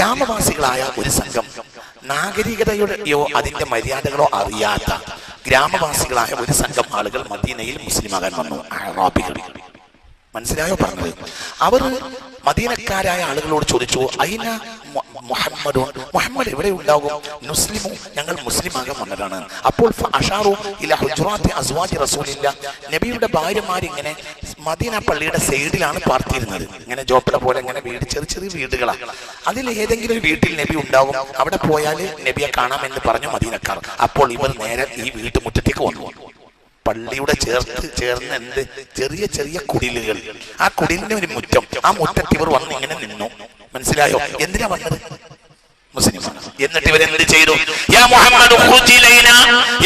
ഗ്രാമവാസികളായ ഒരു സംഘം നാഗരികതയുടെയോ അതിന്റെ മര്യാദകളോ അറിയാത്ത ഗ്രാമവാസികളായ ഒരു സംഘം ആളുകൾ മദീനയിൽ മുസ്ലിമാകാൻ വന്നു മനസ്സിലായോ പറഞ്ഞത്? അവർ മദീനക്കാരായ ആളുകളോട് ചോദിച്ചു അയിന മുഹമ്മദോ മുഹമ്മദ് എവിടെ ഉണ്ടാകും മുസ്ലിമോ ഞങ്ങൾ മുസ്ലിമാകാൻ വന്നതാണ്. അപ്പോൾ അഷാറു ഇല ഹുജറാത്തി അസ്വാജി റസൂലില്ല. നബിയുടെ ഭാര്യമാരിങ്ങനെ മദീന പള്ളിയുടെ സൈഡിലാണ് പാർത്തിരുന്നത്. ഇങ്ങനെ ജോപ്പല പോലെ ഇങ്ങനെ വീട് ചെറിയ ചെറിയ വീടുകളാണ് അതിൽ ഏതെങ്കിലും ഒരു വീട്ടിൽ നബി ഉണ്ടാകും. അവിടെ പോയാൽ നബിയെ കാണാമെന്ന് പറഞ്ഞു മദീനക്കാർ. അപ്പോൾ ഇവർ നേരെ ഈ വീട്ടുമുറ്റത്തേക്ക് വന്നു. പള്ളിയുടെ ചേർത്ത് ചേർന്ന് എന്ത്? ചെറിയ ചെറിയ കുടിലുകൾ. ആ കുടിലിന്റെ ഒരു മുറ്റം. ആ മുറ്റത്ത് ഇവർ വന്ന് ഇങ്ങനെ നിന്നു. മനസ്സിലായോ? എന്തിനാ വന്നത്? മുസ്ലിമാണ്. എന്നിട്ട് ഇവർ എന്ത് ചെയ്തു? യാ മുഹമ്മദ് ഖുർജ് ഇലൈനാ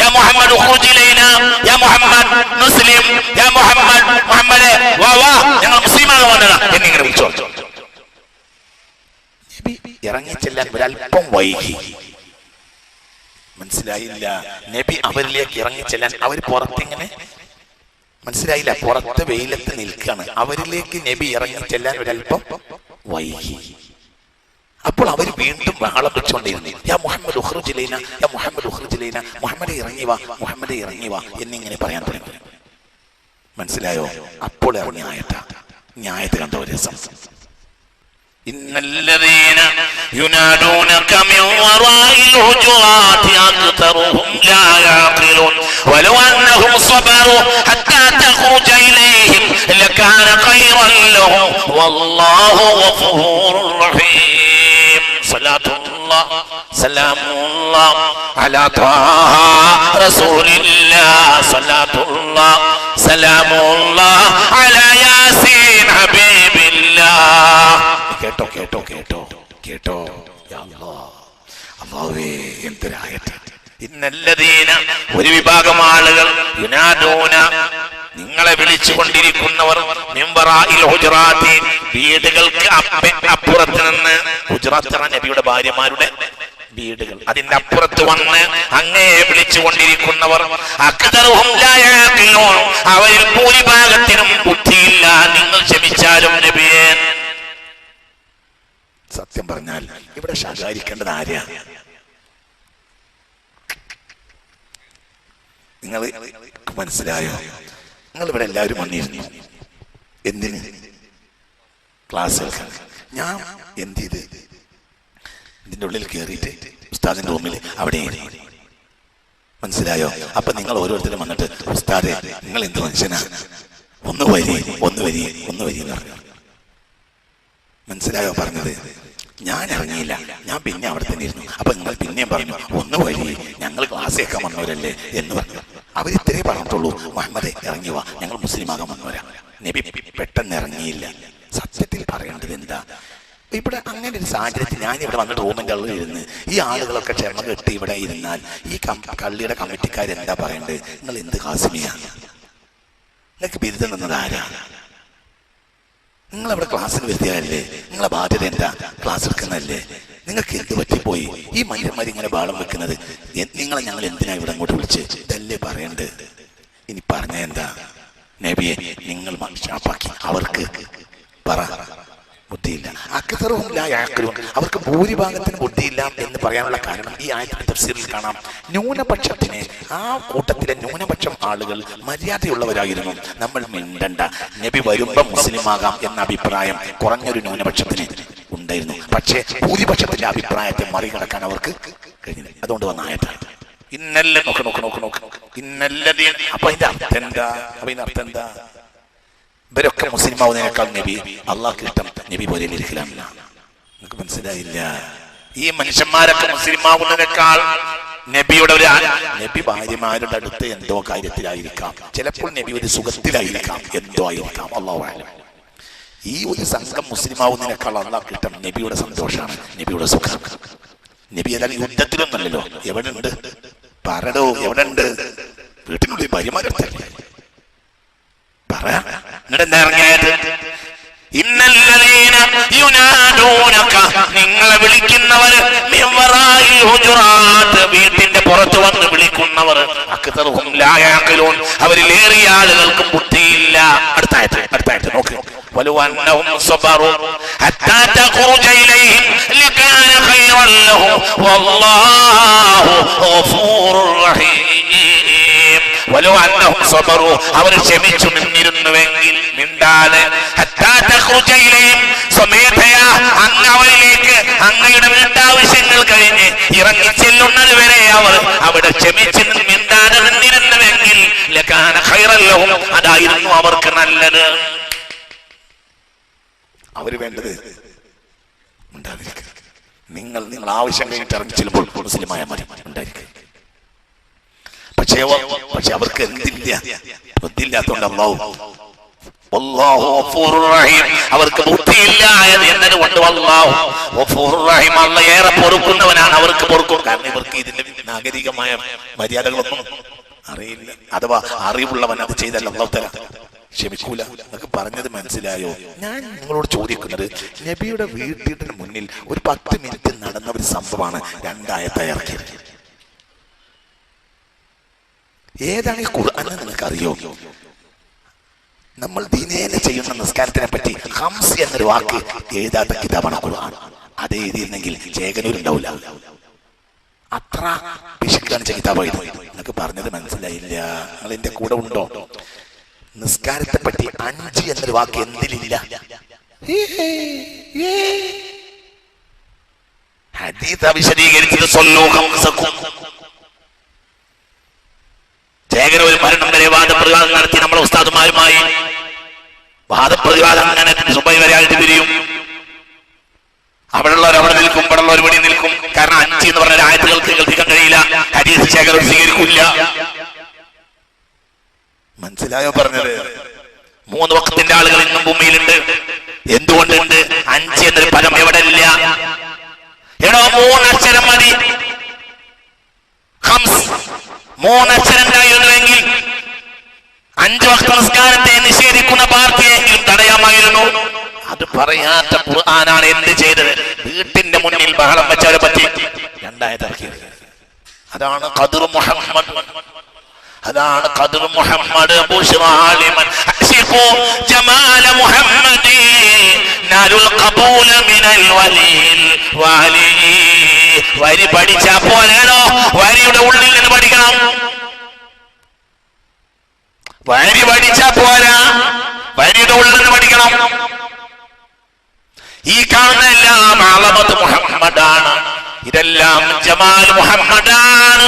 യാ മുഹമ്മദ് ഖുർജ് ഇലൈനാ യാ മുഹമ്മദ് മുസ്ലിം യാ മുഹമ്മദ് മുഹമ്മദേ വാ വാ. ഞങ്ങൾ മുസ്ലിമാകാൻ വന്നതാ. എന്നിങ്ങനെ വിളിച്ചു. ഇറങ്ങിച്ചെല്ലാൻ ഒരല്പം വൈകി. മനസ്സിലായില്ല. നബി അവരിലേക്ക് ഇറങ്ങിച്ചെല്ലാൻ അവർ പുറത്തിങ്ങനെ? മനസ്സിലായില്ല. പുറത്ത് വെയിലത്ത് നിൽക്കുകയാണ് അവരിലേക്ക് നബി ഇറങ്ങിച്ചെല്ലാൻ ഒരല്പം വൈകി അപ്പോൾ അവർ വീണ്ടും ബഹളം വെച്ചുകൊണ്ടിരുന്നു യാ മുഹമ്മദ് ഉഹ്റുജിലൈന യാ മുഹമ്മദ് ഉഹ്റുജിലൈന മുഹമ്മദെ ഇറങ്ങി വാ മുഹമ്മദെ ഇറങ്ങി വാ എന്നിങ്ങനെ പറയാൻ തുടങ്ങി മനസ്സിലായോ അപ്പോൾ ഇറങ്ങി ആയത്ത ന്യായത്ത് കണ്ട ഒരു രസം إن الذين ينادونك من وراء الهجرات أكثرهم لا يعقلون ولو أنهم صبروا حتى കേട്ടോ കേട്ടോ കേട്ടോ കേട്ടോ. അല്ലാഹുവേ എന്തൊരായത്ത്. ഇന്നല്ലതീന ഒരു വിഭാഗം ആളുകൾ നിങ്ങളെ വിളിച്ചുകൊണ്ടിരിക്കുന്നവർ വീടുകൾക്ക് അപ്പ അപ്പുറത്ത് നിന്ന് ഹുജറാത്ത് നബിയുടെ ഭാര്യമാരുടെ വീടുകൾ. അതിന്റെ അപ്പുറത്ത് വന്ന് അങ്ങയെ വിളിച്ചുകൊണ്ടിരിക്കുന്നവർ. അവരിൽ ഭൂരിഭാഗത്തിനും ബുദ്ധിയില്ല. നിങ്ങൾ ക്ഷമിച്ചാലും നബിയേ. സത്യം പറഞ്ഞാൽ ഇവിടെ ശകാരിക്കേണ്ടത് ആരെയാണ് നിങ്ങൾ മനസ്സിലായോ? നിങ്ങൾ ഇവിടെ എല്ലാവരും വന്നിരുന്നു. എന്തിന്? ക്ലാസ് ഞാൻ എന്ത് ചെയ്ത്? ഇതിന്റെ ഉള്ളിൽ കയറിയിട്ട് ഉസ്താദിന്റെ റൂമിൽ അവിടെ മനസ്സിലായോ? അപ്പൊ നിങ്ങൾ ഓരോരുത്തരും വന്നിട്ട് ഉസ്താദെ നിങ്ങൾ എന്ത് മനുഷ്യനാ? ഒന്ന് വരി ഒന്ന് വരി ഒന്ന് വരി എന്ന് പറഞ്ഞു. മനസ്സിലായോ പറഞ്ഞത്? ഞാൻ ഇറങ്ങിയില്ല. ഞാൻ പിന്നെ അവിടെ തന്നെ ഇരുന്നു. അപ്പൊ നിങ്ങൾ പിന്നെയും പറഞ്ഞു ഒന്ന് വഴി ഞങ്ങൾ ക്ലാസ് കേൾക്കാൻ വന്നവരല്ലേ എന്ന് പറഞ്ഞു. അവർ ഇത്രേ പറഞ്ഞിട്ടുള്ളൂ. മുഹമ്മദ് ഇറങ്ങി വാ. ഞങ്ങൾ മുസ്ലിമാകാൻ വന്നവരാ. നബി പെട്ടെന്ന് ഇറങ്ങിയില്ല. സത്യത്തിൽ പറയേണ്ടത് എന്താ? ഇവിടെ അങ്ങനെ ഒരു സാഹചര്യത്തിൽ ഞാൻ ഇവിടെ വന്നിട്ട് റൂമിന്റെ ഉള്ളിൽ ഇരുന്ന് ഈ ആളുകളൊക്കെ ക്ഷമ കെട്ടി ഇവിടെ ഇരുന്നാൽ ഈ കള്ളിയുടെ കമ്മിറ്റിക്കാർ എന്താ പറയേണ്ടത്? നിങ്ങൾ എന്ത് കാസിമിയാണ് നിങ്ങൾക്ക് ബിരുദം തന്നത് ആരാ? നിങ്ങൾ അവിടെ വരുത്തിയാലല്ലേ നിങ്ങളെ ബാധ്യത എന്താ? ക്ലാസ് എടുക്കുന്നതല്ലേ? നിങ്ങൾക്ക് എന്ത് പറ്റിപ്പോയി? ഈ മനുഷ്യന്മാർ ഇങ്ങനെ ബാളം വെക്കുന്നത്? നിങ്ങളെ ഞങ്ങൾ എന്തിനാ ഇവിടെ അങ്ങോട്ട് വിളിച്ച് ഇതല്ലേ പറയണ്ട് ഇനി പറഞ്ഞ എന്താ? നബിയെ നിങ്ങൾ മനുഷ്യ അവർക്ക് പറ. ബുദ്ധിയില്ല. അക്തറും ലാ യഅഖിലൂൻ. അവർക്ക് ഭൂരിഭാഗത്തിന് ബുദ്ധിയില്ല എന്ന് പറയാനുള്ള കാരണം ഈ ആയത്തിന്റെ തഫ്സീറിൽ കാണാം. ന്യൂനപക്ഷത്തിന് ആ കൂട്ടത്തിലെ ന്യൂനപക്ഷം ആളുകൾ മര്യാദയുള്ളവരായിരുന്നു. നമ്മൾ മിണ്ടണ്ട. നബി വരുമ്പം മുസ്ലിമാകാം എന്ന അഭിപ്രായം കുറഞ്ഞൊരു ന്യൂനപക്ഷത്തിന് ഉണ്ടായിരുന്നു. പക്ഷേ ഭൂരിപക്ഷത്തിന്റെ അഭിപ്രായത്തെ മറികടക്കാൻ അവർക്ക് കഴിഞ്ഞില്ല. അതുകൊണ്ട് വന്ന ആയത്താണ് ഇന്നല്ല നോക്ക് നോക്ക് നോക്ക് നോക്ക്. ഇന്നല്ലതീ അപ്പൊ അതിന്റെ അർത്ഥം എന്താ? അപ്പൊ ഇതിന്റെ അർത്ഥം എന്താ? ഇവരൊക്കെ മുസ്ലിം ആവുന്നതിനേക്കാൾ നബി അള്ളാഹ്ക്ക് ഇഷ്ടം നബി പോലെ ഇരിക്കലാമില്ല നിങ്ങൾക്ക് മനസ്സിലായില്ല? ഈ മനുഷ്യന്മാരൊക്കെ മുസ്ലിം ആവുന്നതിനേക്കാൾ നബിയുടെ ഒരു നബി ഭാര്യമാരുടെ അടുത്ത് എന്തോ കാര്യത്തിലായിരിക്കാം. ചിലപ്പോൾ നബി ഒരു സുഖത്തിലായിരിക്കാം. എന്തോ ആയിരിക്കാം. അള്ളാഹു. ഈ ഒരു സംഘം മുസ്ലിം ആവുന്നതിനേക്കാൾ അള്ളാഹ് കിട്ടും നബിയുടെ സന്തോഷമാണ് നബിയുടെ സുഖം. നബി ഏതായാലും യുദ്ധത്തിലൊന്നല്ലോ എവിടെ ഉണ്ട് പറടോ എവിടെ ഉണ്ട് വീട്ടിനുള്ളിൽ ഭാര്യമാരടുത്തല്ലേ? പറയാ എന്നിട്ട് എന്താ ഇറങ്ങിയത് ഇന്നല്ലതീന യുനാദൂനക നിങ്ങളെ വിളിക്കുന്നവർ മിൻ വറാഇൽ ഹുജറാത്ത് വീട്ടിന്റെ പുറത്ത് വന്ന് വിളിക്കുന്നവർ അക്തറുഹും ലാ യഅഖിലൂൻ അവരിൽ ഏറിയ ആളുകൾക്ക് ബുദ്ധിയില്ല അടുത്തായിട്ട് അടുത്തായിട്ട് നോക്ക് ولو أنهم صبروا حتى تخرج إليهم لكان لهم والله غفور رحيم ولو أنهم صبروا അവർ ക്ഷമിച്ചു നിന്നിരുന്നുവെങ്കിൽ മിണ്ടാതെ സ്വമേധയാ അങ്ങ് അവരിലേക്ക് അങ്ങയുടെ വീട്ടാവശ്യങ്ങൾ കഴിഞ്ഞ് ഇറങ്ങി ചെല്ലുന്നത് വരെ അവർ അവിടെ ക്ഷമിച്ച് മിണ്ടാതെ നിന്നിരുന്നുവെങ്കിൽ അതായിരുന്നു അവർക്ക് നല്ലത്. അവർ വേണ്ടത് ഉണ്ടായിരിക്കുക. നിങ്ങൾ നിങ്ങൾ ആവശ്യം കഴിഞ്ഞിട്ട് ഇറങ്ങി ചെല്ലുമ്പോൾ മുസ്ലിമായ മതി. ഉണ്ടായിരിക്കുക. പക്ഷേ പക്ഷെ അവർക്ക് എന്തില്ല? ബുദ്ധിയില്ലാത്തോണ്ട് അള്ളാഹു. അവർക്ക് ബുദ്ധിയില്ല എന്നത് കൊണ്ട് വല്ലാഹു ഗഫൂറുർ റഹീം. അള്ള ഏറെ പൊറുക്കുന്നവനാണ് അവർക്ക് പൊറുക്കും. കാരണം ഇവർക്ക് ഇതിന്റെ നാഗരികമായ മര്യാദകളൊന്നും അറിയില്ല. അഥവാ അറിവുള്ളവൻ അത് ചെയ്തല്ല തരാം ക്ഷമിക്കൂല. എന്നൊക്കെ പറഞ്ഞത് മനസ്സിലായോ? ഞാൻ നിങ്ങളോട് ചോദിക്കുന്നത് നബിയുടെ വീട്ടിന് മുന്നിൽ ഒരു പത്ത് മിനിറ്റ് നടന്ന ഒരു സംഭവമാണ് രണ്ടായ ഇറക്കിയത്. ഏതാണ് ഈ ഖുർആൻ അറിയോ നമ്മൾ ദിനേന ചെയ്യുന്ന നിസ്കാരത്തിനെ പറ്റി ഹംസ് എന്നൊരു വാക്ക് എഴുതാത്ത കിതാബാണ് ഖുർആൻ. അത് എഴുതിയിരുന്നെങ്കിൽ ചേകനൂരുണ്ടാവില്ല അത്ര പിശുക്കാണ് നിങ്ങൾക്ക് എന്നൊക്കെ പറഞ്ഞത് മനസ്സിലായില്ല. നിങ്ങൾ എന്റെ കൂടെ ഉണ്ടോ? നിസ്കാരത്തെ പറ്റി അഞ്ച് എന്നൊരു വാക്ക് എന്തിലില്ല? ഹദീത വിശദീകരിച്ചത് ചേകര ഒരു മരണം വരെ വാദപ്രതിവാദം നടത്തി നമ്മളെ ഉസ്താദുമാരുമായി. വാദപ്രതിവാദം അങ്ങനെ സുബൈ വരെ ആയിട്ട് പിരിയും. അവിടെയുള്ളവർ അവിടെ നിൽക്കും ഇവിടെ ഉള്ളവർ ഇവിടെ നിൽക്കും. കാരണം അഞ്ച് എന്ന് പറഞ്ഞ ആയത്തുകൾക്ക് കേൾപ്പിക്കാൻ കഴിയില്ല ഹരീസ് ശേഖരം സ്വീകരിക്കില്ല. മനസ്സിലായോ പറഞ്ഞത്? മൂന്ന് വക്കത്തിന്റെ ആളുകൾ ഇന്നും ഭൂമിയിലുണ്ട്. എന്തുകൊണ്ടുണ്ട്? അഞ്ച് എന്നൊരു പദം എവിടെ ഇല്ല എടോ മൂന്നക്ഷരം മതി. മൂന്നക്ഷരം ഉണ്ടായിരുന്നുവെങ്കിൽ അഞ്ചു വക്ത നമസ്കാരത്തെ നിഷേധിക്കുന്ന പാർട്ടിയെങ്കിലും തടയാമായിരുന്നു. അത് പറയാത്ത ഖുർആനാണ് എന്ത് ചെയ്തത്? വീട്ടിന്റെ മുന്നിൽ ബഹളം വെച്ചവരെ പറ്റി രണ്ടായതാക്കിയത് അതാണ് കതിർ മുഹമ്മദ്. അതാണ് കതിർ മുഹമ്മദ് ജമാല മുഹമ്മദി നാലുൽ ഖബൂല മിനൽ വലിൽ വാലി. വരി പഠിച്ചാ പോലാണോ വരിയുടെ ഉള്ളിൽ നിന്ന് പഠിക്കണം. വരി പഠിച്ചാ പോരാ. വരിയുടെ ഉള്ളിൽ നിന്ന് പഠിക്കണം. ഈ കാണുന്ന എല്ലാം അളമത് മുഹമ്മദാണ്. ഇതെല്ലാം ജമാൽ മുഹമ്മദാണ്.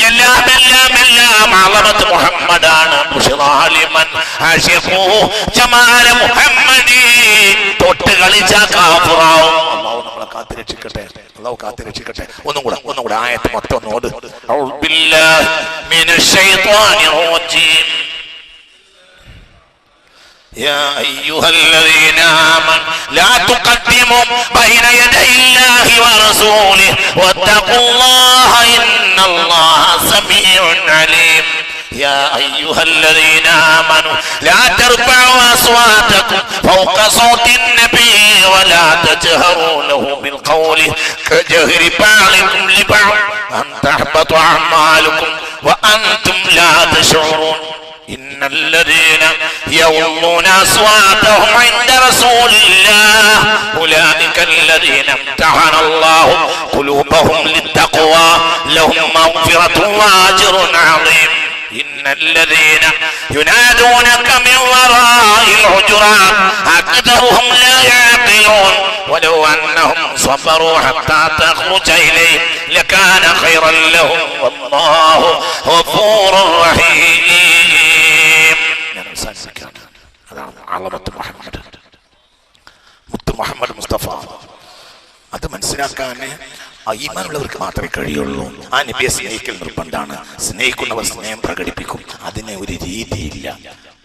എല്ലാം എല്ലാം എല്ലാം അളമത് മുഹമ്മദാണ് ബുശ്റാലിമൻ ആശിഖു ജമാല മുഹമ്മദി തൊട്ട് കളിച്ച കാഫിറാവും അല്ലാഹു നമ്മളെ കാത്ത് രക്ഷിക്കട്ടെ അല്ലാഹു കാത്ത് രക്ഷിക്കട്ടെ ഒന്നും കൂടെ ഒന്നും കൂടെ ആയത്ത് മൊത്തം ഒന്ന് ഓട് അഊദു ബില്ലാഹി മിനശ് ശൈത്വാനിർ റജീം يا أيها الذين آمنوا لا تقدموا بين يدي الله ورسوله. واتقوا الله إن الله سميع عليم. يا أيها الذين آمنوا لا ترفعوا أصواتكم فوق صوت النبي ولا تجهروا له بالقول كجهر بعضكم لبعض. أن تحبط أعمالكم وأنتم لا تشعرون. إن الذين يغضون أصواتهم عند رسول الله أولئك الذين امتحن الله قلوبهم للتقوى لهم مغفرة وأجر عظيم إن الذين ينادونك من وراء الحجرات أكثرهم لا يعقلون ولو أنهم صبروا حتى تخرج إليهم لكان خيرا لهم والله غفور رحيم അതാണ് അളമത്ത് മുഹമ്മദ്. മുത്ത് മുഹമ്മദ് മുസ്തഫ. അത് മനസ്സിലാക്കാൻ ആ ഈമാനുള്ളവർക്ക് മാത്രമേ കഴിയുള്ളൂ. ആ നബിയെ സ്നേഹിക്കൽ നിർബന്ധമാണ് സ്നേഹിക്കുന്നവർ സ്നേഹം പ്രകടിപ്പിക്കും. അതിനെ ഒരു രീതിയില്ല.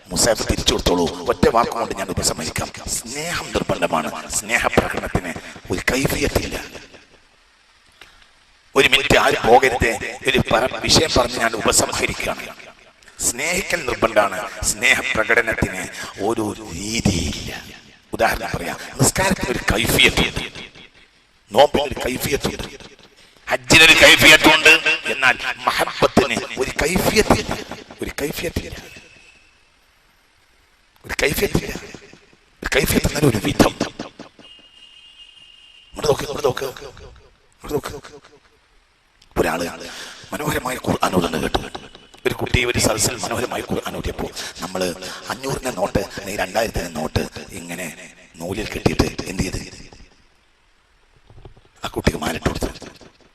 മുസാഫ് തിരിച്ചു കൊടുത്തോളൂ. ഒറ്റ വാക്കുകൊണ്ട് ഞാൻ ഉപസംഹരിക്കാം. സ്നേഹം നിർബന്ധമാണ്. സ്നേഹപ്രകടനത്തിന് ഒരു കൈഫിയത്തില്ല. ഒരു മിനിറ്റ് ആരും പോകരുത്. ഒരു വിഷയം പറഞ്ഞ് ഞാൻ ഉപസംഹരിക്കുകയാണ്. സ്നേഹിക്കൽ നിർബന്ധമാണ്. സ്നേഹപ്രകടനത്തിന് ഒരു രീതിയില്ല. ഉദാഹരണം പറയാം നിസ്കാരത്തിന് ഒരു നോമ്പിന് ഒരു കൈഫിയത്തുണ്ട് എന്നാൽ മഹബത്തിന് ഒരു ഒരു ഒരു ഒരു കൈഫിയത്ത് ഒരു വിധം. ഒരാൾ മനോഹരമായ ഖുർആൻ കേട്ടു കേട്ടു. കുട്ടി ഒരു സദസ്സിൽ മനോഹരമായി ഖുർആൻ ഓതിയപ്പോ നമ്മൾ അഞ്ഞൂറിന്റെ നോട്ട് അല്ലെങ്കിൽ രണ്ടായിരത്തിന്റെ നോട്ട് ഇങ്ങനെ നൂലിൽ കെട്ടിയിട്ട് എന്ത് ചെയ്ത്? ആ കുട്ടിക്ക് മാലിട്ട് കൊടുത്തു.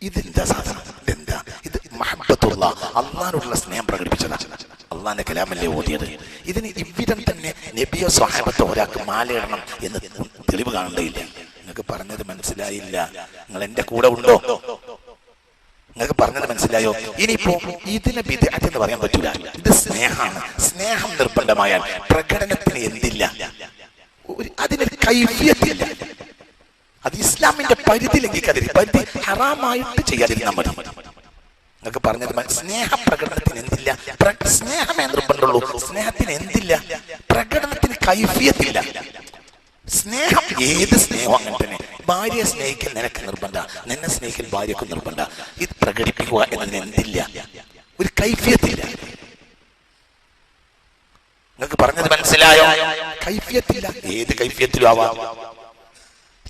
ഇതെന്താ സാധനം? ഇതെന്താ? ഇത് മഹബത്തുള്ള അള്ളാനോടുള്ള സ്നേഹം പ്രകടിപ്പിച്ചതാണ് അള്ളാന്റെ കലാമല്ലേ ഓതിയത്? ഇതിന് ഇവിധം തന്നെ നബിയോ സ്വഹാബത്തോ ഒരാൾക്ക് മാലയിടണം എന്ന് തെളിവ് കാണേണ്ടയില്ല നിങ്ങൾക്ക് പറഞ്ഞത് മനസ്സിലായില്ല. നിങ്ങൾ എന്റെ കൂടെ ഉണ്ടോ? നിങ്ങൾക്ക് പറഞ്ഞത് മനസ്സിലായോ? ഇനിയിപ്പോ ഇതിനെ വിദ്യാർത്ഥി എന്ന് പറയാൻ പറ്റൂല. ഇത് സ്നേഹമാണ്. സ്നേഹം നിർബന്ധമായാൽ പ്രകടനത്തിന് എന്തില്ല? അതിനൊരു കൈവ്യത്തില്ല അത് ഇസ്ലാമിന്റെ പരിധി ലംഘിക്കാതിരി പരിധി ഹറാമായിട്ട് ചെയ്യാതിരുന്നാൽ മതി. നിങ്ങൾക്ക് പറഞ്ഞത് സ്നേഹ പ്രകടനത്തിന് എന്തില്ല? സ്നേഹമേ നിർബന്ധമുള്ളൂ. സ്നേഹത്തിന് എന്തില്ല? പ്രകടനത്തിന് കൈഫിയത്തില്ല. സ്നേഹം ഏത് സ്നേഹം അങ്ങനെ തന്നെ. ഭാര്യയെ സ്നേഹിക്കൽ നിനക്ക് നിർബന്ധ. നിന്നെ സ്നേഹിക്കൽ ഭാര്യക്ക് നിർബന്ധ. ഇത് പ്രകടിപ്പിക്കുക എന്നതിന് എന്തില്ല? ഒരു കൈഫിയത്തില്ല. നിങ്ങൾക്ക് പറഞ്ഞത് മനസ്സിലായോ? കൈഫിയത്തില്ല. ഏത് കൈഫിയത്തിലും ആവാം.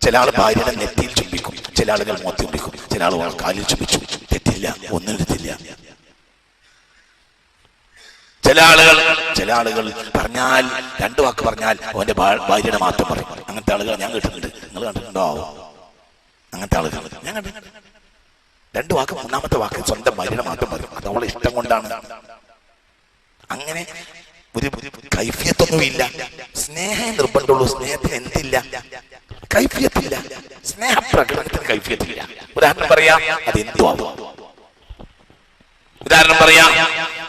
ചില ആൾ ഭാര്യയുടെ നെറ്റിയിൽ ചുംബിക്കും. ചില ആളുകൾ മോത്തി ചുംബിക്കും. ചില ആളുകൾ കാലിൽ ചുംബിച്ചു. തെറ്റില്ല. ഒന്നും തെറ്റില്ല. ചില ആളുകൾ ചില ആളുകൾ പറഞ്ഞാൽ രണ്ടു വാക്ക് പറഞ്ഞാൽ അവന്റെ ഭാര്യയുടെ മാത്രം പറയും. അങ്ങനത്തെ ആളുകൾ ഞാൻ കേട്ടിട്ടുണ്ട്. നിങ്ങൾ കണ്ടിട്ടുണ്ടോ? അങ്ങനത്തെ ആളുകൾ. ഞാൻ കണ്ടിട്ടുണ്ട്. രണ്ടു വാക്ക് മൂന്നാമത്തെ വാക്ക് സ്വന്തം ഭാര്യയുടെ മാത്രം പറയും. അത് അവളെ ഇഷ്ടം കൊണ്ടാണ്. അങ്ങനെ ഒരു കൈഫിയത്തൊന്നുമില്ല. സ്നേഹം നിർബന്ധമുള്ളൂ. സ്നേഹത്തിന് എന്തില്ല? കൈഫിയത്തില്ല. സ്നേഹപ്രകടനത്തിന് കൈഫിയത്തില്ല. ഉദാഹരണം പറയാ അത് എന്തുവാ ഉദാഹരണം പറയാം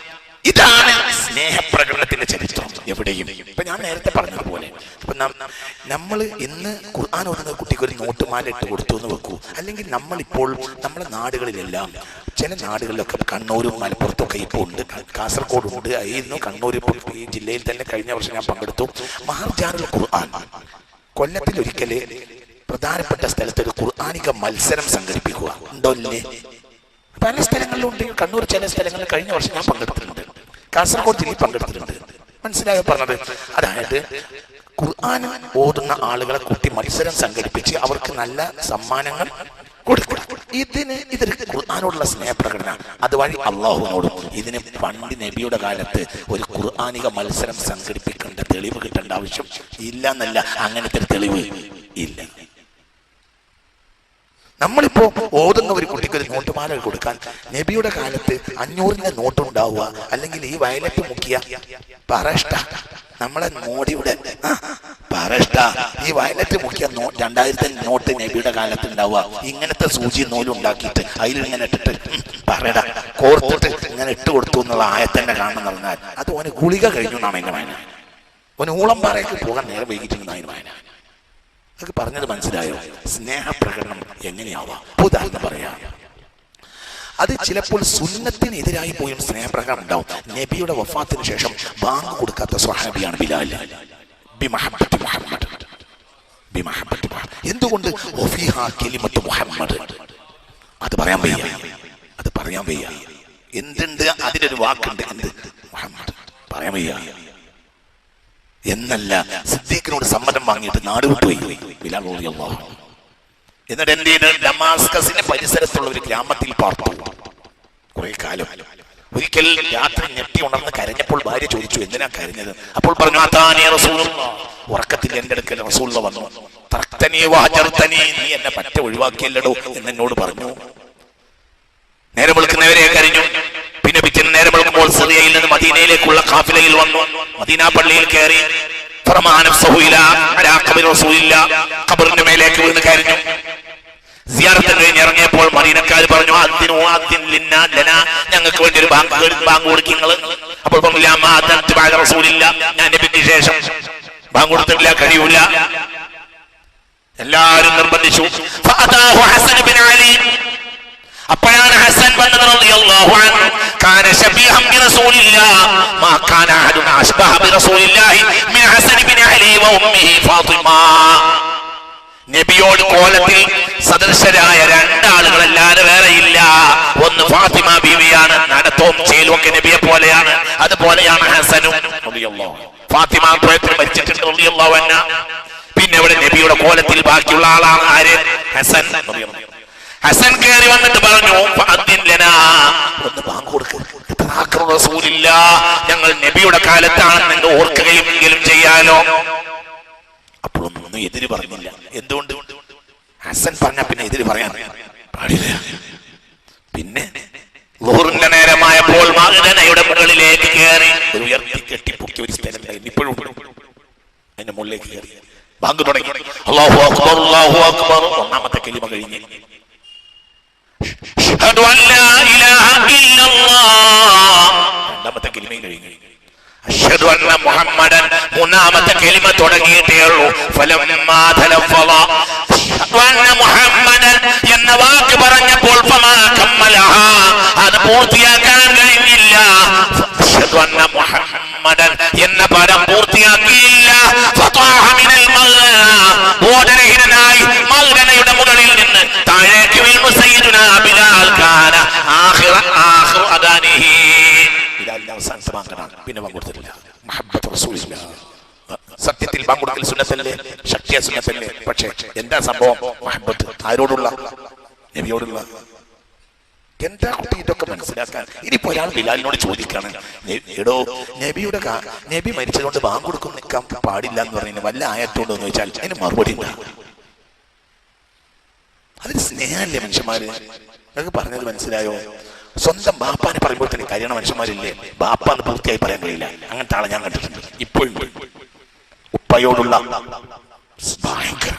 ഇതാണ് സ്നേഹപ്രകടനത്തിന്റെ ചരിത്രം. എവിടെയും. ഇപ്പൊ ഞാൻ നേരത്തെ പറഞ്ഞതുപോലെ. ഇപ്പൊ നമ്മൾ ഇന്ന് ഖുർആൻ ഓടുന്ന കുട്ടിക്ക് ഒരു നോട്ടുമാല ഇട്ട് കൊടുത്തു എന്ന് വെക്കൂ. അല്ലെങ്കിൽ നമ്മൾ ഇപ്പോൾ നമ്മുടെ നാടുകളിലെല്ലാം ചില നാടുകളിലൊക്കെ കണ്ണൂരും മലപ്പുറത്തും ഒക്കെ ഇപ്പോൾ ഉണ്ട് കാസർഗോഡ് ഉണ്ട് ആയിരുന്നു കണ്ണൂർ ഇപ്പോൾ ഈ ജില്ലയിൽ തന്നെ കഴിഞ്ഞ വർഷം ഞാൻ പങ്കെടുത്തു. മഹാർജാനുൽ ഖുർആൻ. കൊല്ലത്തിൽ ഒരിക്കൽ പ്രധാനപ്പെട്ട സ്ഥലത്ത് ഒരു ഖുർആാനിക മത്സരം സംഘടിപ്പിക്കുക. ഉണ്ടോ പല സ്ഥലങ്ങളിലും ഉണ്ട്. കണ്ണൂർ ചില സ്ഥലങ്ങളിൽ കഴിഞ്ഞ വർഷം ഞാൻ പങ്കെടുത്തിട്ടുണ്ട്. കാസർഗോഡ് ജില്ലയിൽ പങ്കെടുത്തിട്ടുണ്ട്. മനസ്സിലായോ പറഞ്ഞത്? അതായത് ഖുർആൻ ഓതുന്ന ആളുകളെ കുട്ടി മത്സരം സംഘടിപ്പിച്ച് അവർക്ക് നല്ല സമ്മാനങ്ങൾ കൊടുക്കുക ഇതിന് ഇതൊരു ഖുർആാനോടുള്ള സ്നേഹപ്രകടന. അതുവഴി അള്ളാഹുവിനോടും ഇതിന് പണ്ട് നബിയുടെ കാലത്ത് ഒരു ഖുർആാനിക മത്സരം സംഘടിപ്പിക്കേണ്ട തെളിവ് കിട്ടേണ്ട ആവശ്യം ഇല്ല എന്നല്ല. അങ്ങനത്തെ തെളിവ് ഇല്ല. നമ്മളിപ്പോ ഓതുന്ന ഒരു കുട്ടിക്ക് ഒരു നോട്ടുമാല കൊടുക്കാൻ നബിയുടെ കാലത്ത് അഞ്ഞൂറിന്റെ നോട്ടുണ്ടാവുക അല്ലെങ്കിൽ ഈ വയലറ്റ് മുക്കിയ പറഷ്ട നമ്മളെ മോഡിയുടെ പറഷ്ട ഈ വയലറ്റ് മുക്കിയ നോ രണ്ടായിരത്തി നോട്ട് നബിയുടെ കാലത്ത് ഉണ്ടാവുക ഇങ്ങനത്തെ സൂചി നൂലും ഉണ്ടാക്കിയിട്ട് ഇങ്ങനെ ഇട്ടിട്ട് പറയട കോർത്തിട്ട് ഇങ്ങനെ ഇട്ട് കൊടുത്തു എന്നുള്ള ആയത്തന്നെ കാണണം പറഞ്ഞാൽ അത് ഓന് ഗുളിക കഴിഞ്ഞു എന്നാണ് എന്റെ വായന ഓന് ഊളം പാറയ്ക്ക് പോകാൻ നേരെ വൈകിട്ടുണ്ട് അതിന് വായന അതൊക്കെ പറഞ്ഞത് മനസ്സിലായോ? സ്നേഹപ്രകടനം എങ്ങനെയാവാം? ഉദാഹരണം പറയാം. അത് ചിലപ്പോൾ സുന്നത്തിനെതിരായി പോയും സ്നേഹപ്രകടനം ഉണ്ടാവും. നബിയുടെ വഫാത്തിന് ശേഷം ബാങ്ക് കൊടുക്കാത്ത സ്വഹാബിയാണ് ബിലാൽ. എന്തുകൊണ്ട്? മുഹമ്മദ്. അത് പറയാൻ വയ്യ. അത് പറയാൻ വയ്യ. എന്തുണ്ട്? അതിനൊരു വാക്കുണ്ട് എന്ത്? മുഹമ്മദ്. പറയാൻ വയ്യ. എന്നല്ല സിദ്ദീഖിനോട് സമ്മതം വാങ്ങിയിട്ട് നാട് വിട്ടുപോയി ബിലാൽ റളിയല്ലാഹു. എന്നിട്ട് എന്ത് പരിസരത്തുള്ള ഒരു ഗ്രാമത്തിൽ പാർത്തു. കുറെ കാലം. ഒരിക്കൽ രാത്രി ഞെട്ടി ഉണർന്ന് കരഞ്ഞപ്പോൾ ഭാര്യ ചോദിച്ചു എന്തിനാ കരഞ്ഞത്? അപ്പോൾ പറഞ്ഞു അതാനേ റസൂലുള്ളാഹ്." ഉറക്കത്തിൽ എന്റെ അടുക്കൽ റസൂലുള്ള വന്നു. നീ എന്നെ പറ്റ ഒഴിവാക്കിയല്ലടോ എന്ന് എന്നോട് പറഞ്ഞു. നേരെ വിളിക്കുന്നവരെ കരഞ്ഞു. നേരെ സിറിയയിൽ നിന്ന് മദീനയിലേക്കുള്ള കാഫിലയിൽ വന്നു. മദീന പള്ളിയിൽ കയറി. ഖബറിന്റെ മേലേക്ക് വീണ് കരഞ്ഞു. സിയാറത്തിന് കഴിഞ്ഞ് ഇറങ്ങിയപ്പോൾ മദീനക്കാർ പറഞ്ഞു അതിനോ അതിൻ ലിന്ന ലന. ഞങ്ങൾക്ക് വേണ്ടി ഒരു ബാങ്ക് ബാങ്ക് കൊടുക്കുന്നത് അപ്പോൾ പറഞ്ഞില്ല "ലാ മാ അദൻതു റസൂലില്ല. ഞാൻ നബിക്ക് ശേഷം ബാങ്ക് കൊടുത്തിട്ടില്ല കഴിയൂല. എല്ലാവരും നിർബന്ധിച്ചു ഫഅതാഹു ഹസൻ ബിൻ അലി അപ്പോഴാണ് ഹസൻ വന്നത് റളിയല്ലാഹു കാന മാ കാന മിൻ ഹസൻ അലി വ ഫാത്തിമ നബിയോട് കോലത്തിൽ സദൃശരായ രണ്ടാളുകളല്ലാതെ വേറെ ഇല്ല ഒന്ന് ഫാത്തിമ ബീവിയാണ് നടത്തവും ഒക്കെ നബിയെ പോലെയാണ് അതുപോലെയാണ് ഹസനും. ഫാത്തിമ പ്രയത്നം മരിച്ചിട്ടുണ്ട്. പിന്നെ ഇവിടെ നബിയുടെ കോലത്തിൽ ബാക്കിയുള്ള ആളാണ് ആര് ഹസൻ. ഹസൻ കയറി വന്നിട്ട് പറഞ്ഞു. ഒന്ന് ബാങ്ക് കൊടുക്ക്. ഇത്രാഖിറു റസൂലില്ല. ഞങ്ങൾ നബിയുടെ കാലത്താണെന്ന് നിങ്ങൾ ഓർക്കുകയും എങ്കിലും ചെയ്യാലോ? അപ്പോഴൊന്നും എതിര് പറഞ്ഞില്ല. എന്തുകൊണ്ട്? ഹസൻ പറഞ്ഞ പിന്നെ എതിര് പറയാൻ പാടില്ല. പിന്നെ ലോറിന്റെ നേരമായപ്പോൾ മകനയുടെ മുകളിലേക്ക് കയറി ഒരു ഉയർത്തി കെട്ടിപ്പൊക്കി ഒരു സ്ഥലം. ഇപ്പോഴും അതിന്റെ മുകളിലേക്ക് കയറി ബാങ്ക് തുടങ്ങി. അല്ലാഹു അക്ബർ അല്ലാഹു അക്ബർ. ഒന്നാമത്തെ കിളിമ കഴിഞ്ഞ്. രണ്ടാമത്തെ കലിമയും കഴിഞ്ഞു. അഷ്ഹദു അന്ന മുഹമ്മദൻ മൂന്നാമത്തെ കലിമ തുടങ്ങിയിട്ടേ ഉള്ളൂ. അന്ന മുഹമ്മദൻ എന്ന വാക്ക് പറഞ്ഞപ്പോൾ അത് പൂർത്തിയാക്കാൻ കഴിഞ്ഞില്ല. അഷ്ഹദു അന്ന മുഹമ്മദൻ എന്ന പരം പൂർത്തിയാക്കിയില്ല. സത്യത്തിൽ പങ്കുടുക്കൽ സുന്നത്തല്ലേ? ശക്തിയ സുന്നത്തല്ലേ? പക്ഷേ എന്താ സംഭവം? മഹബത്ത് ആരോടുള്ള? നബിയോടുള്ള. എന്താ കുട്ടി ഇതൊക്കെ മനസ്സിലാക്കാൻ? ഇനിയിപ്പോ ഒരാൾ ബിലാലിനോട് ചോദിക്കാണ്. "നെ- എടോ നബിയുടെ നബി മരിച്ചതുകൊണ്ട് ബാങ്ക് കൊടുക്കും നിൽക്കാൻ പാടില്ല എന്ന് പറയുന്നത് വല്ല ആയത്തോണ്ടോ എന്ന് ചോദിച്ചാൽ അതിന് മറുപടി എന്താ? അതിന് സ്നേഹമല്ലേ മനുഷ്യന്മാര്? നിങ്ങൾക്ക് പറഞ്ഞത് മനസ്സിലായോ? സ്വന്തം ബാപ്പാനെ പറയുമ്പോൾ തന്നെ കല്യാണ മനുഷ്യന്മാരില്ലേ? ബാപ്പ എന്ന് പൂർത്തിയായി പറയാൻ കഴിയില്ല. അങ്ങനത്തെ ആളെ ഞാൻ കണ്ടിട്ടുണ്ട്. ഇപ്പോഴും ഉപ്പയോടുള്ള ഭയങ്കര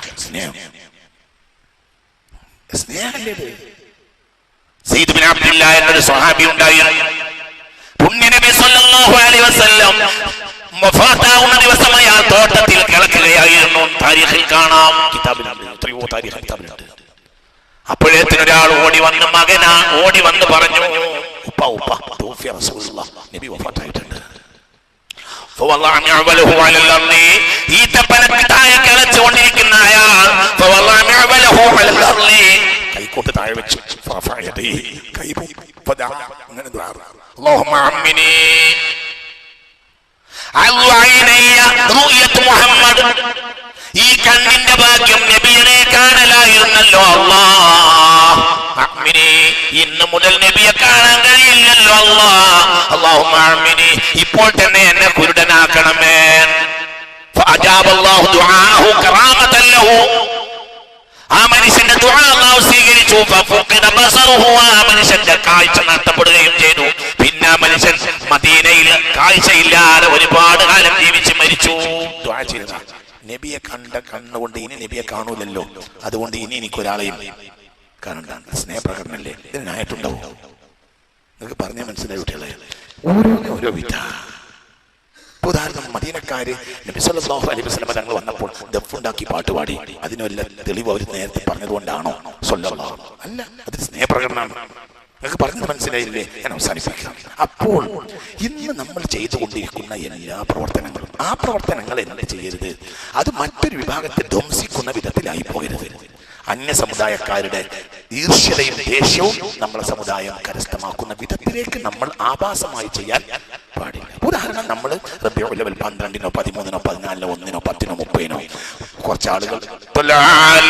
എന്നൊരു അലൈഹി വസല്ലം ദിവസം തോട്ടത്തിൽ കിളക്കുകയായിരുന്നു താരീഖിൽ കാണാം. കിതാബിലുണ്ട് എത്രയോ താരിഖ് കിതാബിലുണ്ട്. അപ്പോഴേത്തിന് ഒരാൾ ഓടി വന്ന് മകനാ ഓടി വന്ന് പറഞ്ഞു ഉപ്പ ഉപ്പ നബി വഫാത്തായിട്ടുണ്ട്. ൊണ്ടിരിക്കുന്ന കൈ അങ്ങനെ മുഹമ്മദ്. ഈ കണ്ണിന്റെ ഭാഗ്യം നബിയനെ കാണലായിരുന്നല്ലോ അള്ളാ. ഇന്ന് മുതൽ നബിയെ കാണാൻ കഴിയില്ലല്ലോ അള്ളാ. അള്ളാഹുമാമിനി ഇപ്പോൾ തന്നെ എന്നെ കുരുടനാക്കണമേ. ആ മനുഷ്യന്റെ ദുആവ് സ്വീകരിച്ചു. ആ മനുഷ്യന്റെ കാഴ്ച നഷ്ടപ്പെടുകയും ചെയ്തു. പിന്നെ ആ മനുഷ്യൻ മദീനയിൽ കാഴ്ചയില്ലാതെ ഒരുപാട് കാലം ജീവിച്ച് മരിച്ചു. ദുആ നബിയെ കണ്ട കണ്ണുകൊണ്ട് ഇനി നബിയെ കാണൂലല്ലോ. അതുകൊണ്ട് ഇനി എനിക്കൊരാളെയും കാണണ്ട സ്നേഹപ്രകടനല്ലേ? ഇതിനായിട്ടുണ്ടാവും നിങ്ങൾക്ക് പറഞ്ഞാൽ മനസ്സിലായി കുട്ടികളെ. ഓരോന്നും ഓരോ വിധ ഉദാഹരണം മദീനക്കാര് നബി സല്ലല്ലാഹു അലൈഹി വസല്ലം തങ്ങൾ വന്നപ്പോൾ ദഫുണ്ടാക്കി പാട്ടുപാടി അതിന് വല്ല തെളിവ് അവർ നേരത്തെ പറഞ്ഞതുകൊണ്ടാണോ? സ്വല്ലാഹു അല്ല അത് സ്നേഹപ്രകടനമാണ്. നിങ്ങൾക്ക് പറഞ്ഞ് മനസ്സിലായില്ലേ? ഞാൻ അവസാനിപ്പിക്കാം. അപ്പോൾ ഇന്ന് നമ്മൾ ചെയ്തുകൊണ്ടിരിക്കുന്ന എല്ലാ പ്രവർത്തനങ്ങളും ആ പ്രവർത്തനങ്ങൾ എന്നെ ചെയ്യരുത്? അത് മറ്റൊരു വിഭാഗത്തെ ധ്വംസിക്കുന്ന വിധത്തിലായി പോകരുത്. അന്യ സമുദായക്കാരുടെ ഈർഷ്യതയും ദേഷ്യവും നമ്മളെ സമുദായം കരസ്ഥമാക്കുന്ന വിധത്തിലേക്ക് നമ്മൾ ആഭാസമായി ചെയ്യാൻ പാടില്ല. ഉദാഹരണം നമ്മൾ റബ്യോ ലെവൽ പന്ത്രണ്ടിനോ പതിമൂന്നിനോ പതിനാലിനോ ഒന്നിനോ പത്തിനോ മുപ്പതിനോ. കുറച്ച് ആളുകൾ തൊലാൽ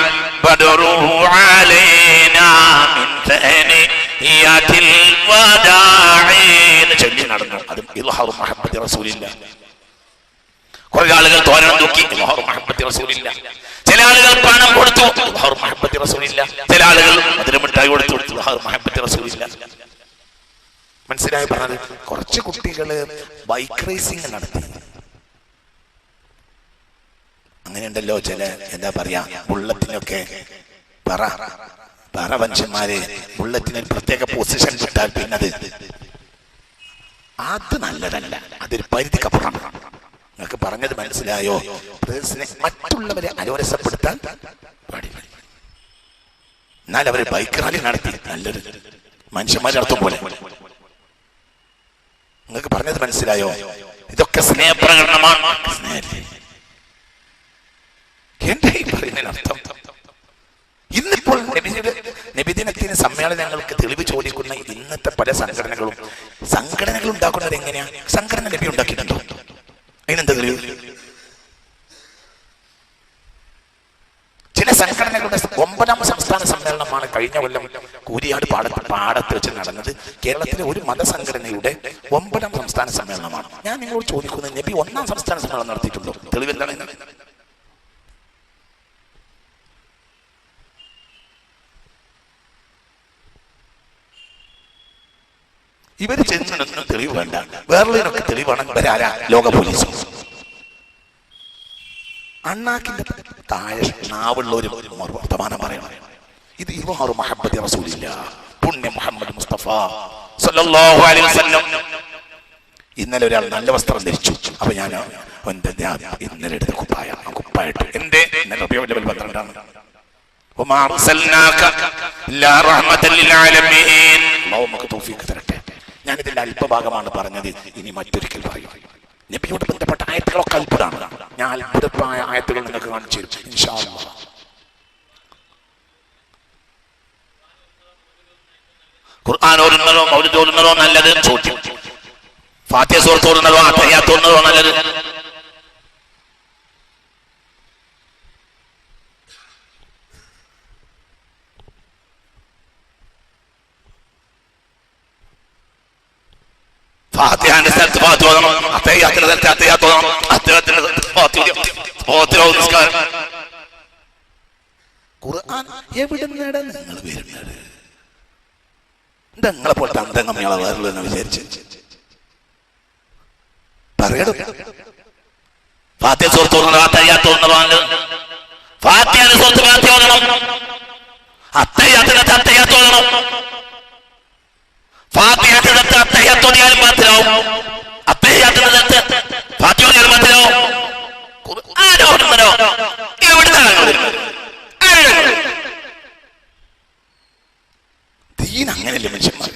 ചൊല്ലി നടന്നു. അത് ഇൽഹാറു മുഹമ്മദ് റസൂലില്ല. കുറെ ആളുകൾ തോരണം തൂക്കി ഇൽഹാറു മുഹമ്മദ് റസൂലില്ല. ചില ആളുകൾ പണം കൊടുത്തു ഇൽഹാറു മുഹമ്മദ് റസൂലില്ല. ചില ആളുകൾ മധുരമിട്ടായി കൊടുത്തു ഇൽഹാറു മുഹമ്മദ് റസൂലില്ല. മനസ്സിലായി പറഞ്ഞത്? കുറച്ച് കുട്ടികൾ ബൈക്ക് റേസിംഗ് നടത്തി. അങ്ങനെയുണ്ടല്ലോ ചില എന്താ പറയാ ബുള്ളറ്റിനൊക്കെ പറ. മനുഷ്യന്മാര് ബുള്ളറ്റിന് പ്രത്യേക പൊസിഷൻ കിട്ടാൽ പിന്നത്. അത് നല്ലതല്ല. അതൊരു പരിധിക്കപ്പുറം നിങ്ങൾക്ക് പറഞ്ഞത് മനസ്സിലായോ? മറ്റുള്ളവരെ അലോരസപ്പെടുത്താൻ എന്നാൽ അവർ ബൈക്ക് റാലി നടത്തി. നല്ലൊരു മനുഷ്യന്മാർ നടത്തും പോലെ. നിങ്ങൾക്ക് പറഞ്ഞത് മനസ്സിലായോ? ഇതൊക്കെ സ്നേഹപ്രകടനമാണ്. പറയുന്നതിന് അർത്ഥം സമ്മേളനങ്ങൾക്ക് തെളിവ് ചോദിക്കുന്ന ഇന്നത്തെ പല സംഘടനകളും സംഘടനകൾ ഉണ്ടാക്കുന്നത് എങ്ങനെയാ? സംഘടന ലഭ്യം ഉണ്ടാക്കിയിട്ടുണ്ടോ? അതിനെന്താ തെളിവ്? ചില സംഘടനകളുടെ ഒമ്പതാം സംസ്ഥാന സമ്മേളനമാണ് കഴിഞ്ഞ കൊല്ലം കൂരിയാട് പാടത്ത് പാടത്ത് വെച്ച് നടന്നത്. കേരളത്തിലെ ഒരു മതസംഘടനയുടെ ഒമ്പതാം സംസ്ഥാന സമ്മേളനമാണ്. ഞാൻ നിങ്ങളോട് ചോദിക്കുന്നത് നബി ഒന്നാം സംസ്ഥാന സമ്മേളനം നടത്തിയിട്ടുണ്ടോ? തെളിവെന്താണ്? ഇവർ ചെന്നിടത്തിന് തെളിവ് വേണ്ട. ബെർലിനൊക്കെ തെളിവാണ്. ഇവരാരാ? ലോക പോലീസ്. അണ്ണാക്കിന്റെ താഴെ ഒരു വർത്തമാനം പറയണം. ഇത് ഇവാറു മഹബദ് റസൂലില്ല. പുണ്യ മുഹമ്മദ് മുസ്തഫ സല്ലല്ലാഹു അലൈഹി വസല്ലം. ഇന്നലെ ഒരാൾ നല്ല വസ്ത്രം ധരിച്ചു. അപ്പൊ ഞാൻ ഇന്നലെ എടുത്ത കുപ്പായ കുപ്പായിട്ട് എന്റെ പന്ത്രണ്ടാണ്. നമുക്ക് തരട്ടെ. ഞാൻ ഇതിന്റെ അല്പഭാഗമാണ് പറഞ്ഞത്. ഇനി മറ്റൊരിക്കൽ പറയും. നബിയോട് ബന്ധപ്പെട്ട ആയത്തുകളൊക്കെ അത്ഭുതമാണ്. ഞാൻ അത്ഭുതമായ ആയത്തുകൾ നിങ്ങൾക്ക് കാണിച്ചു തരും. ഖുർആൻ ഓടുന്നതോ മൗലിദ് ഓടുന്നതോ നല്ലത്? ചോദ്യം. ഫാത്തിയ സൂറത്ത് ഓടുന്നതോ ഓടുന്നതോ നല്ലത്? ഫാത്തിഹാന്റെ സ്ഥലത്ത് ഫാത്തി ഓതണം അത്തയ്യാത്തിന്റെ സ്ഥലത്ത് അത്തയ്യാത്ത് ഓതണം ഓതി- ഫാത്തിഹ നിസ്കാരം ഖുർആൻ എവിടുന്നാണ് നിങ്ങൾ വരുന്നത്? എന്താ നിങ്ങളെ പോലത്തെ അന്തംഗമ്മികളെ വേറുള്ളൂ എന്ന് വിചാരിച്ച്. പറയണം ഫാത്തിഹ സുഹൃത്ത് ഓതുന്നത് അത്തയ്യാത്ത് ഓതുന്നതാണ് ഫാത്തിഹാന്റെ സുഹൃത്ത് ഫാത്തിഹ ഓതണം അത്തയ്യാത്തിന്റെ അത്തയ്യാത്ത് ഓതണം ഫാത്തിഹത്തിനകത്ത് അത്തയ്യാത്തോടിയാലും മനസ്സിലാവും അത്തയ്യാത്തിനകത്ത് ഫാത്തിഹോടിയാലും മനസ്സിലാവും ഖുർആാനോടുന്നതോ എവിടുന്നാണ്? ദീൻ അങ്ങനെയല്ലേ മനുഷ്യന്മാർ?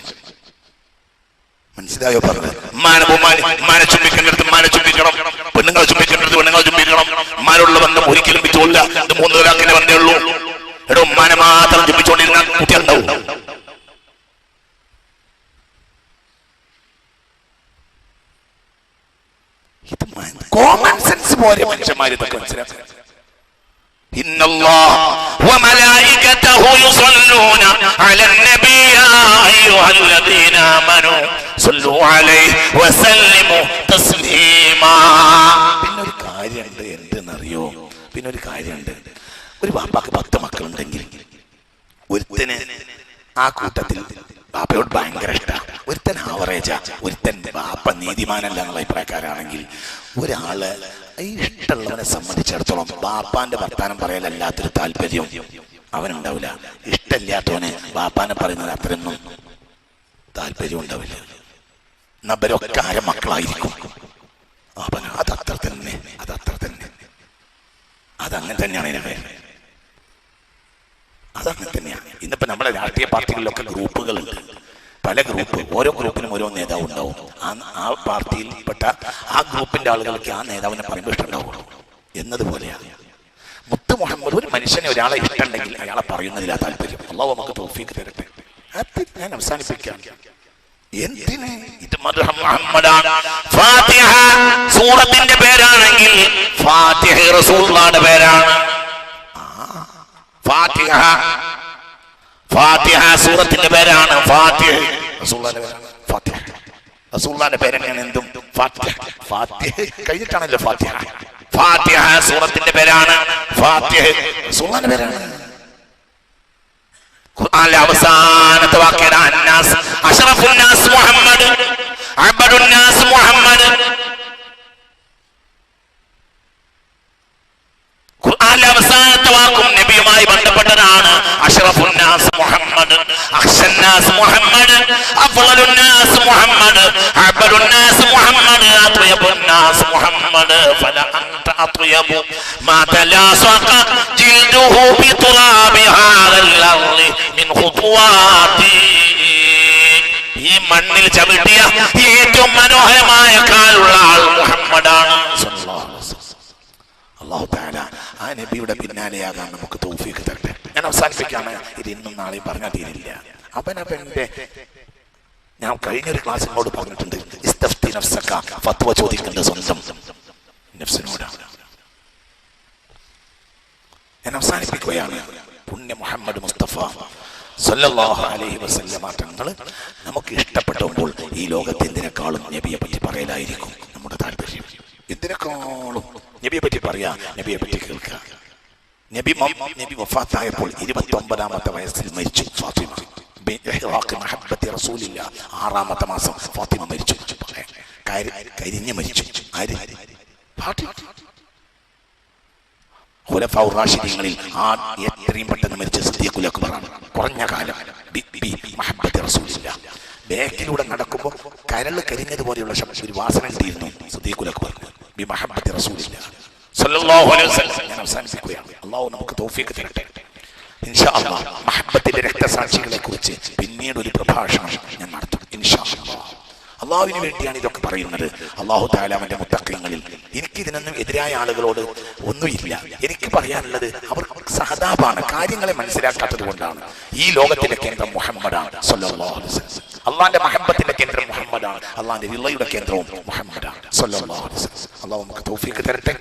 മനസ്സിലായോ പറഞ്ഞത്? മാന ബഹുമാനി ഉമ്മാനെ ചുംബിക്കേണ്ടടുത്ത് ഉമ്മാനെ ചുംബിക്കണം. പെണ്ണുങ്ങളെ ചുംബിക്കേണ്ടടുത്ത് പെണ്ണുങ്ങളെ ചുംബിക്കണം. മാനുള്ള ബന്ധം ഒരിക്കലും വിറ്റോല്ല ഇത് മൂന്ന് പേരാക്കിനെ ബന്ധമേ ഉള്ളൂ. എടോ ഉമ്മാനെ മാത്രം ചുംബിച്ചുകൊണ്ടിരുന്ന കുട്ടികളുണ്ടാവും ഇത് കോമൺ സെൻസ് പോലെ മനുഷ്യന്മാർ ഇതൊക്കെ മനസ്സിലാക്കുക إن الله وملائكته يصلون على النبي يا أيها الذين آمنوا صلوا عليه وسلموا تسليما പിന്നെ ഒരു കാര്യമുണ്ട് എന്തെന്നറിയോ പിന്നെ ഒരു കാര്യമുണ്ട് ഒരു വാപ്പാക്ക് പത്ത് മക്കളുണ്ടെങ്കിൽ ഒരുത്തന് ആ കൂട്ടത്തിൽ ബാപ്പയോട് ഭയങ്കര ഇഷ്ടമാണ് ഒരുത്തൻ ആവറേജാ ഒരുത്തൻ ബാപ്പ നീതിമാനല്ല എന്നുള്ള അഭിപ്രായക്കാരാണെങ്കിൽ ഒരാള് ഈ ഇഷ്ടമുള്ളവനെ സംബന്ധിച്ചിടത്തോളം ബാപ്പാന്റെ വർത്താനം പറയലല്ലാത്തൊരു താല്പര്യം. അവനുണ്ടാവില്ല. ഇഷ്ടമില്ലാത്തവനെ ബാപ്പാനെ പറയുന്നത് അത്രയൊന്നും താല്പര്യം ഉണ്ടാവില്ല. നബരൊക്കെ ആരെ മക്കളായിരിക്കും. അവൻ അതത്ര തന്നെ അതത്ര തന്നെ. അതങ്ങനെ തന്നെയാണ് പേര് അതങ്ങനെ തന്നെയാണ്. ഇന്നിപ്പോ നമ്മളെ രാഷ്ട്രീയ പാർട്ടികളിലൊക്കെ ഗ്രൂപ്പുകളുണ്ട്. പല ഗ്രൂപ്പ് ഓരോ ഗ്രൂപ്പിനും ഓരോ നേതാവ് ഉണ്ടാവും. ആ പാർട്ടിയിൽ പെട്ട ആ ഗ്രൂപ്പിന്റെ ആളുകൾക്ക് ആ നേതാവിനെ പറയുമ്പോൾ ഇഷ്ടമുണ്ടാവുള്ളൂ എന്നതുപോലെയാണ്. മുത്ത് മുഹമ്മദ് ഒരു മനുഷ്യനെ ഒരാളെ ഇഷ്ടമുണ്ടെങ്കിൽ അയാളെ പറയുന്നതിലാ താല്പര്യം. അള്ളാഹു നമുക്ക് തോഫീക്ക് തരട്ടെ. അത് ഞാൻ അവസാനിപ്പിക്കാം എന്തിന്? ഇത് സൂറത്തിന്റെ പേരാണെങ്കിൽ ഫാത്തിഹ പേരാണ്. ഫാത്തിഹ ഫാത്തിഹ സൂറത്തിന്റെ പേരാണ് ഫാത്തിഹ. ഫാത്തിഹ. സൂറത്തിന്റെ പേരാണ് പേരാണ്. അവസാനത്തെ വാക്യാണ് അന്നാസ്. മുഹമ്മദ്. മുഹമ്മദ്. ഖുർആനിലെ അവസാനത്തെ വാക്കും നബിയുമായി ബന്ധപ്പെട്ടതാണ്. അഷ്റഫുന്നാസ് മുഹമ്മദ് അഖ്ഷന്നാസ് മുഹമ്മദ് അഫ്ളലുന്നാസ് മുഹമ്മദ് അബ്ദുന്നാസ് മുഹമ്മദ് അത്വയബുന്നാസ് മുഹമ്മദ്. ഫല അൻത അത്വയബു മാ തലാസഖ ജിൽദുഹു ബിതുറാബി ഹാദൽ അർളി മിൻ ഖുതുവാതി. ഈ മണ്ണിൽ ചവിട്ടിയ ഏറ്റവും മനോഹരമായ കാലുള്ള ആൾ മുഹമ്മദാണ് അള്ളാഹു താല ആ നബിയുടെ പിന്നാലെയാകാൻ നമുക്ക് തോഫിക്ക് തരട്ടെ. ഞാൻ അവസാനിപ്പിക്കാണ് ഇത് ഇന്നും നാളെയും പറഞ്ഞാൽ തീരില്ല. അവനവന്റെ ഞാൻ കഴിഞ്ഞൊരു ക്ലാസ് എന്നോട് പറഞ്ഞിട്ടുണ്ട്. ഫത്വ ചോദിക്കേണ്ടത് സ്വന്തം ഞാൻ അവസാനിപ്പിക്കുകയാണ്. പുണ്യ മുഹമ്മദ് മുസ്തഫ സല്ലല്ലാഹു അലൈഹി നമുക്ക് ഇഷ്ടപ്പെട്ടപ്പോൾ ഈ ലോകത്തെന്തിനേക്കാളും നബിയെ പറ്റി പറയലായിരിക്കും നമ്മുടെ താല്പര്യം. എന്തിനേക്കാളും നബിയെ പറ്റി പറയാ നബിയെ പറ്റി കേൾക്കുക നബി നബി വഫാത്തായപ്പോൾ ഇരുപത്തി ഒമ്പതാമത്തെ വയസ്സിൽ മരിച്ചു. ഫാത്തിമ ആറാമത്തെ മാസം ഫാത്തിമ മരിച്ചു. കരി- കരിഞ്ഞ് മരിച്ചു. ആര്? റാഷിദീങ്ങളിൽ ആ എത്രയും പെട്ടെന്ന് മരിച്ച സിദ്ദീഖുൽ കുറഞ്ഞ കാലം. ബേക്കിലൂടെ നടക്കുമ്പോൾ കരൾ കരിഞ്ഞതുപോലെയുള്ള ഒരു വാസന കിട്ടിയിരുന്നു സിദ്ദീഖുൽ ബി മഹബ്ബത്തി റസൂലില്ല സല്ലല്ലാഹു അലൈഹി വസല്ലം ഞാൻ അവസാനിപ്പിക്കുകയാണ്. അള്ളാഹു നമുക്ക് തൗഫീഖ് തരട്ടെ. ഇൻഷാ അല്ലാഹ് മഹബത്തിന്റെ രക്തസാക്ഷികളെ കുറിച്ച് പിന്നീട് ഒരു പ്രഭാഷണം ഞാൻ നടത്തും. ഇൻഷാ അല്ലാഹ് അള്ളാഹുവിന് വേണ്ടിയാണ് ഇതൊക്കെ പറയുന്നത്. അള്ളാഹു താലാമന്റെ മുത്തക്കങ്ങളിൽ എനിക്ക് ഇതിനൊന്നും എതിരായ ആളുകളോട് ഒന്നുമില്ല. എനിക്ക് പറയാനുള്ളത് അവർ സഹതാപാണ് കാര്യങ്ങളെ മനസ്സിലാക്കാത്തത് കൊണ്ടാണ്. ഈ ലോകത്തിലെ കേന്ദ്രം മുഹമ്മദാണ് സല്ലാഹു അലൈഹി വസല്ലം. അള്ളാന്റെ മഹബത്തിന്റെ കേന്ദ്രം മുഹമ്മദാണ്. അള്ളാന്റെ വിള്ളയുടെ കേന്ദ്രവും മുഹമ്മദാണ്. അള്ളാഹു നമുക്ക് തൗഫീഖ് തരട്ടെ.